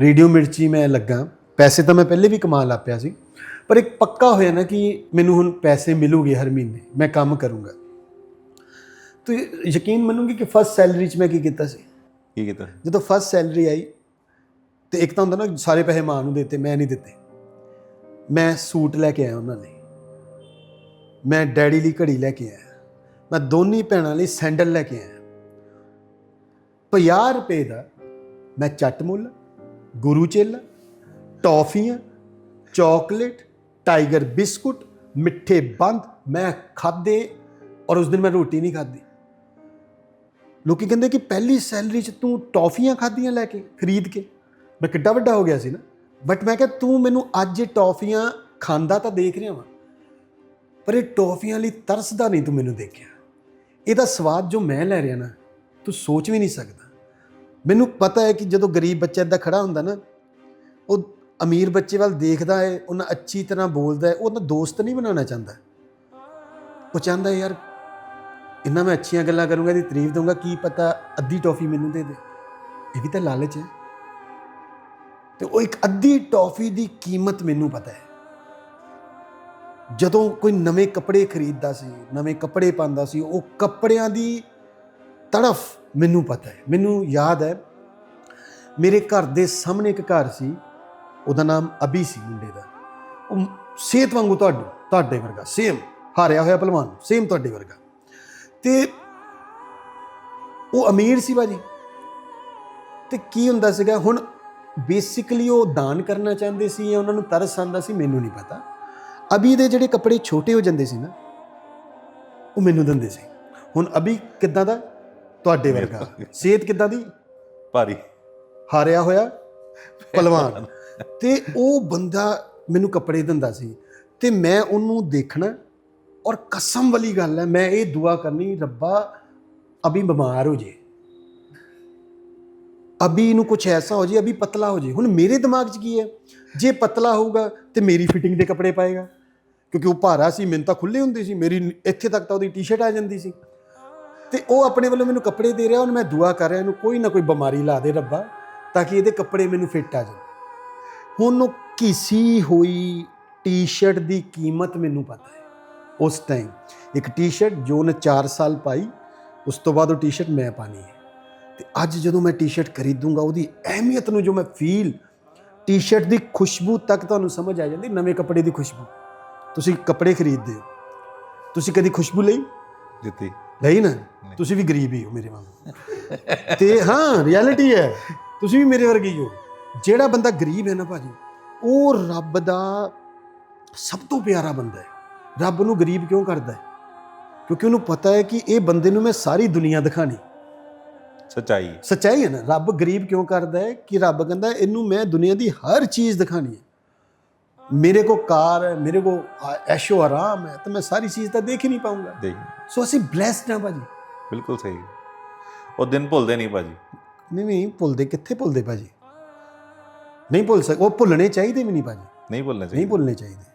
Radio ਮਿਰਚੀ ਮੈਂ ਲੱਗਾ। ਪੈਸੇ ਤਾਂ ਮੈਂ ਪਹਿਲੇ ਵੀ ਕਮਾਉਣ ਲੱਗ ਪਿਆ ਸੀ। ਪਰ ਇੱਕ ਪੱਕਾ ਹੋਇਆ ਨਾ ਕਿ ਮੈਨੂੰ ਹੁਣ ਪੈਸੇ ਮਿਲੂਗੇ ਹਰ ਮਹੀਨੇ। ਮੈਂ ਕੰਮ ਕਰੂੰਗਾ। ਤੇ ਯਕੀਨ ਮੰਨੂਗੇ ਕਿ ਫਸਟ ਸੈਲਰੀ 'ਚ ਮੈਂ ਕੀ ਕੀਤਾ ਸੀ? ਕੀ ਕੀਤਾ ਜਦੋਂ ਫਸਟ ਸੈਲਰੀ ਆਈ ਤੇ ਇੱਕ ਤਾਂ ਹੁੰਦਾ ਨਾ ਸਾਰੇ ਪੈਸੇ ਮਾਂ ਨੂੰ ਦਿੱਤੇ ਮੈਂ ਨਹੀਂ ਦਿੱਤੇ। ਮੈਂ ਸੂਟ ਲੈ ਕੇ ਆਇਆ ਉਹਨਾਂ ਲਈ। ਮੈਂ ਡੈਡੀ ਲਈ ਘੜੀ ਲੈ ਕੇ ਆਇਆ। ਮੈਂ ਦੋਨੀ ਭੈਣਾਂ ਲਈ ਸੈਂਡਲ ਲੈ ਕੇ ਆਇਆ। 50 ਰੁਪਏ ਦਾ ਮੈਂ ਚੱਟ ਮੁੱਲ ਗੁਰੂ ਚੇਲਾ, ਟੌਫੀਆਂ, ਚਾਕਲੇਟ, ਟਾਈਗਰ ਬਿਸਕੁਟ, ਮਿੱਠੇ ਬੰਦ ਮੈਂ ਖਾਦੇ ਔਰ ਉਸ ਦਿਨ ਮੈਂ ਰੋਟੀ ਨਹੀਂ ਖਾਧੀ। ਲੋਕੀ ਕਹਿੰਦੇ ਕਿ ਪਹਿਲੀ ਸੈਲਰੀ 'ਚ ਤੂੰ ਟੌਫੀਆਂ ਖਾਧੀਆਂ ਲੈ ਕੇ, ਖਰੀਦ ਕੇ। ਮੈਂ ਕਿੱਡਾ ਵੱਡਾ ਹੋ ਗਿਆ ਸੀ ਨਾ। ਬਟ ਮੈਂ ਕਿਹਾ ਤੂੰ ਮੈਨੂੰ ਅੱਜ ਇਹ ਟੌਫੀਆਂ ਖਾਂਦਾ ਤਾਂ ਦੇਖ ਰਿਹਾ ਵਾਂ। ਪਰ ਇਹ ਟੌਫੀਆਂ ਲਈ ਤਰਸਦਾ ਨਹੀਂ ਤੂੰ ਮੈਨੂੰ ਦੇਖਿਆ। ਇਹਦਾ ਸਵਾਦ ਜੋ ਮੈਂ ਲੈ ਰਿਹਾ ਨਾ, ਤੂੰ ਸੋਚ ਵੀ ਨਹੀਂ ਸਕਦਾ। ਮੈਨੂੰ ਪਤਾ ਹੈ ਕਿ ਜਦੋਂ ਗਰੀਬ ਬੱਚਾ ਇੱਦਾਂ ਖੜਾ ਹੁੰਦਾ ਨਾ, ਉਹ ਅਮੀਰ ਬੱਚੇ ਵੱਲ ਦੇਖਦਾ ਹੈ, ਉਹਨਾਂ ਅੱਛੀ ਤਰ੍ਹਾਂ ਬੋਲਦਾ ਹੈ ਉਹ ਉਹਦਾ ਦੋਸਤ ਨਹੀਂ ਬਣਾਉਣਾ ਚਾਹੁੰਦਾ। ਉਹ ਚਾਹੁੰਦਾ ਯਾਰ, ਇੰਨਾ ਮੈਂ ਅੱਛੀਆਂ ਗੱਲਾਂ ਕਰੂੰਗਾ ਦੀ ਤਾਰੀਫ ਦਊਂਗਾ, ਕੀ ਪਤਾ ਅੱਧੀ ਟੌਫੀ ਮੈਨੂੰ ਦੇ ਦੇ। ਇਹ ਵੀ ਤਾਂ ਲਾਲਚ ਹੈ। ਤੇ ਉਹ ਇੱਕ ਅੱਧੀ ਟੌਫੀ ਦੀ ਕੀਮਤ ਮੈਨੂੰ ਪਤਾ ਹੈ। ਜਦੋਂ ਕੋਈ ਨਵੇਂ ਕੱਪੜੇ ਖਰੀਦਦਾ ਸੀ, ਨਵੇਂ ਕੱਪੜੇ ਪਾਉਂਦਾ ਸੀ, ਉਹ ਕੱਪੜਿਆਂ ਦੀ ਤੜਫ ਮੈਨੂੰ ਪਤਾ ਹੈ, ਮੈਨੂੰ ਯਾਦ ਹੈ। ਮੇਰੇ ਘਰ ਦੇ ਸਾਹਮਣੇ ਇੱਕ ਘਰ ਸੀ, ਉਹਦਾ ਨਾਮ ਅਬੀ ਸੀ ਮੁੰਡੇ ਦਾ। ਉਹ ਸਿਹਤ ਵਾਂਗੂ ਤੁਹਾਡੇ ਤੁਹਾਡੇ ਵਰਗਾ ਸੇਮ ਹਾਰਿਆ ਹੋਇਆ ਪਹਿਲਵਾਨ ਸੇਮ ਤੁਹਾਡੇ ਵਰਗਾ। ਤੇ ਉਹ ਅਮੀਰ ਸੀ ਬਾਜੀ ਤੇ ਕੀ ਹੁੰਦਾ ਸੀਗਾ, ਹੁਣ ਬੇਸਿਕਲੀ ਉਹ ਦਾਨ ਕਰਨਾ ਚਾਹੁੰਦੇ ਸੀ ਜਾਂ ਉਹਨਾਂ ਨੂੰ ਤਰਸ ਆਉਂਦਾ ਸੀ, ਮੈਨੂੰ ਨਹੀਂ ਪਤਾ। ਅਬੀ ਦੇ ਜਿਹੜੇ ਕੱਪੜੇ ਛੋਟੇ ਹੋ ਜਾਂਦੇ ਸੀ ਨਾ, ਉਹ ਮੈਨੂੰ ਦਿੰਦੇ ਸੀ। ਹੁਣ ਅਬੀ ਕਿੱਦਾਂ ਦਾ? ਤੁਹਾਡੇ ਵਰਗਾ। ਸਿਹਤ ਕਿੱਦਾਂ ਦੀ? ਭਾਰੀ। ਹਾਰਿਆ ਹੋਇਆ? ਪਹਿਲਵਾਨ ਤੇ ਉਹ ਬੰਦਾ ਮੈਨੂੰ ਕੱਪੜੇ ਦਿੰਦਾ ਸੀ ਤੇ ਮੈਂ ਉਹਨੂੰ ਦੇਖਣਾ ਔਰ ਕਸਮ ਵਾਲੀ ਗੱਲ ਹੈ ਮੈਂ ਇਹ ਦੁਆ ਕਰਨੀ ਰੱਬਾ ਅਭੀ ਬਿਮਾਰ ਹੋ ਜੇ। ਅਭੀ ਨੂੰ ਕੁਝ ਐਸਾ ਹੋ ਜੇ ਅਭੀ ਪਤਲਾ ਹੋ ਜੇ। ਹੁਣ ਮੇਰੇ ਦਿਮਾਗ 'ਚ ਕੀ ਹੈ? ਜੇ ਪਤਲਾ ਹੋਊਗਾ ਤੇ ਮੇਰੀ ਫਿਟਿੰਗ ਦੇ ਕੱਪੜੇ ਪਾਏਗਾ। ਕਿਉਂਕਿ ਉਹ ਭਾਰਾ ਸੀ ਮੈਨੂੰ ਤਾਂ ਖੁੱਲੇ ਹੁੰਦੇ ਸੀ। ਮੇਰੀ ਇੱਥੇ ਤੱਕ ਤਾਂ ਉਹਦੀ ਟੀ-ਸ਼ਰਟ ਆ ਜਾਂਦੀ ਸੀ। ਤੇ ਉਹ ਆਪਣੇ ਵੱਲੋਂ ਮੈਨੂੰ ਕੱਪੜੇ ਦੇ ਰਿਹਾ ਹੁਣ ਮੈਂ ਦੁਆ ਕਰ ਰਿਹਾ ਇਹਨੂੰ ਕੋਈ ਨਾ ਕੋਈ ਬਿਮਾਰੀ ਲਾ ਦੇ ਰੱਬਾ ਤਾਂ ਕਿ ਇਹਦੇ ਕੱਪੜੇ ਮੈਨੂੰ ਫਿੱਟ ਆ ਜਾਣ। ਹੁਣ ਉਹ ਘਿਸੀ ਹੋਈ ਟੀ-ਸ਼ਰਟ ਦੀ ਕੀਮਤ ਮੈਨੂੰ ਪਤਾ ਹੈ ਉਸ ਟਾਈਮ ਇੱਕ ਟੀ-ਸ਼ਰਟ ਜੋ ਉਹਨੇ 4 ਸਾਲ ਪਾਈ ਉਸ ਤੋਂ ਬਾਅਦ ਉਹ ਟੀ-ਸ਼ਰਟ ਮੈਂ ਪਾਣੀ ਹੈ। ਤੇ ਅੱਜ ਜਦੋਂ ਮੈਂ ਟੀ-ਸ਼ਰਟ ਖਰੀਦੂੰਗਾ ਉਹਦੀ ਅਹਿਮੀਅਤ ਨੂੰ ਜੋ ਮੈਂ ਫੀਲ ਟੀ-ਸ਼ਰਟ ਦੀ ਖੁਸ਼ਬੂ ਤੱਕ ਤੁਹਾਨੂੰ ਸਮਝ ਆ ਜਾਂਦੀ ਨਵੇਂ ਕੱਪੜੇ ਦੀ ਖੁਸ਼ਬੂ। ਤੁਸੀਂ ਕੱਪੜੇ ਖਰੀਦਦੇ ਹੋ। ਤੁਸੀਂ ਕਦੀ ਖੁਸ਼ਬੂ ਲਈ? ਦਿੱਤੀ। ਲਈ ਨਾ? ਤੁਸੀਂ ਵੀ ਗਰੀਬ ਹੀ ਹੋ ਮੇਰੇ ਵਾਂਗੂ। ਤੇ ਹਾਂ ਰਿਐਲਿਟੀ ਹੈ। ਤੁਸੀਂ ਵੀ ਮੇਰੇ ਵਰਗੇ ਹੀ ਹੋ। ਜਿਹੜਾ ਬੰਦਾ ਗਰੀਬ ਹੈ ਨਾ ਭਾਜੀ ਉਹ ਰੱਬ ਦਾ ਸਭ ਤੋਂ ਪਿਆਰਾ ਬੰਦਾ ਹੈ। ਰੱਬ ਨੂੰ ਗਰੀਬ ਕਿਉਂ ਕਰਦਾ ਹੈ? ਕਿਉਂਕਿ ਉਹਨੂੰ ਪਤਾ ਹੈ ਕਿ ਇਹ ਬੰਦੇ ਨੂੰ ਮੈਂ ਸਾਰੀ ਦੁਨੀਆ ਦਿਖਾਣੀ। ਸਚਾਈ ਸੱਚਾਈ ਹੈ ਨਾ। ਰੱਬ ਗਰੀਬ ਕਿਉਂ ਕਰਦਾ ਹੈ? ਕਿ ਰੱਬ ਕਹਿੰਦਾ ਇਹਨੂੰ ਮੈਂ ਦੁਨੀਆ ਦੀ ਹਰ ਚੀਜ਼ ਦਿਖਾਣੀ ਹੈ। ਮੇਰੇ ਕੋ ਕਾਰ ਹੈ ਮੇਰੇ ਕੋ ਐਸ਼ੋ ਆਰਾਮ ਹੈ ਤਾਂ ਮੈਂ ਸਾਰੀ ਚੀਜ਼ ਤਾਂ ਦੇਖ ਹੀ ਨਹੀਂ ਪਾਉਂਗਾ। ਦੇਖ। ਸੋ ਅਸੀਂ ਬlesed ਹਾਂ ਭਾਜੀ। ਬਿਲਕੁਲ ਸਹੀ। ਉਹ ਦਿਨ ਭੁੱਲਦੇ ਨਹੀਂ ਭਾਜੀ। ਨਹੀਂ ਨਹੀਂ ਭੁੱਲਦੇ ਕਿੱਥੇ ਭੁੱਲਦੇ ਭਾਜੀ? ਨਹੀਂ ਭੁੱਲ ਸਕ ਉਹ ਭੁੱਲਣੇ ਚਾਹੀਦੇ ਵੀ ਨਹੀਂ ਭਾਜੀ। ਨਹੀਂ ਭੁੱਲਣਾ ਨਹੀਂ ਭੁੱਲਣੇ ਚਾਹੀਦੇ।